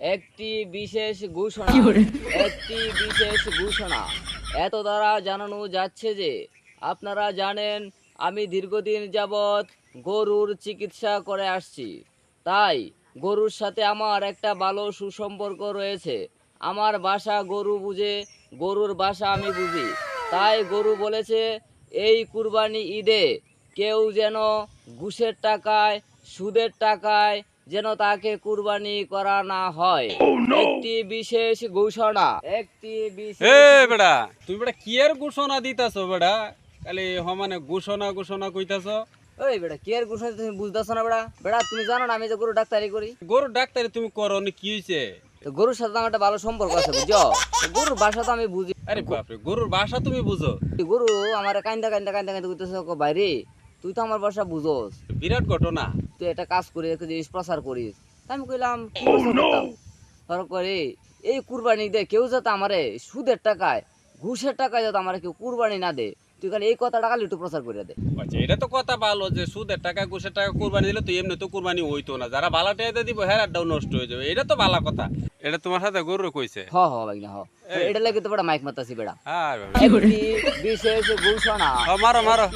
একটি বিশেষ ঘোষণা। একটি বিশেষ ঘোষণা। এত দ্বারা জানানো যাচ্ছে যে আপনারা জানেন আমি দীর্ঘদিন যাবৎ গরুর চিকিৎসা করে আসছি। তাই গরুর সাথে আমার একটা ভালো সুসম্পর্ক রয়েছে। আমার বাসা গরু বুঝে গরুর বাসা আমি বুঝি। তাই গরু বলেছে এই কুরবানি ঈদে কেউ যেন ঘুষের টাকায় সুদের টাকায় যেন তাকে কুরবানি করা না হয়। একটি বিশেষ ঘোষণা একটি বিশেষ বেড়া তুমি বেড়া কি এর ঘোষণা দিতাছ বেড়া? খালি সমানে ঘোষণা ঘোষণা কইতাছ। ওই বেটা কে এর ঘোষণা তুমি বুঝতেছো না বেটা বেটা তুমি জানো না আমি যে গরু ডাক্তারি করি? গরু ডাক্তারি তুমি করো কি হইছে? গরুর সাথে আমার একটা ভালো সম্পর্ক আছে বুঝছ? গরুর বাসা তো আমি বুঝি। আরে বাপরে গরুর ভাষা তুমি বুঝো। গরু আমার কান্দা কান্দা কান্দা কান্দা করতেছে বাইরে তুই তো আমার বাসা বুঝোস। বিরাট ঘটনা। তুই একটা কাজ করি একটা জিনিস প্রচার করিস। আমি কইলাম করতাম? তার করে এই কুরবানি দে কেউ যাতে আমারে সুদের টাকায় ঘুষের টাকায় যাতে আমার কেউ কুরবানি না দে তুই খালি এই কথাটা খালি একটু প্রচার করে দে। আচ্ছা এটা তো কথা ভালো যে সুদের টাকা ঘুষের টাকা কোরবানি দিলে তো এমনি তো কোরবানি হইতো না। যারা ভালো টাকা দিব হেরাটাও নষ্ট হয়ে যাবে। এটা তো ভালো কথা। এটা তোমার সাথে গরু কইছে? হ হ ভাই না হ এটা লাগে তো বেটা মাইক মাতাছি আর একটি বিশেষ ঘোষণা। মারো মারো।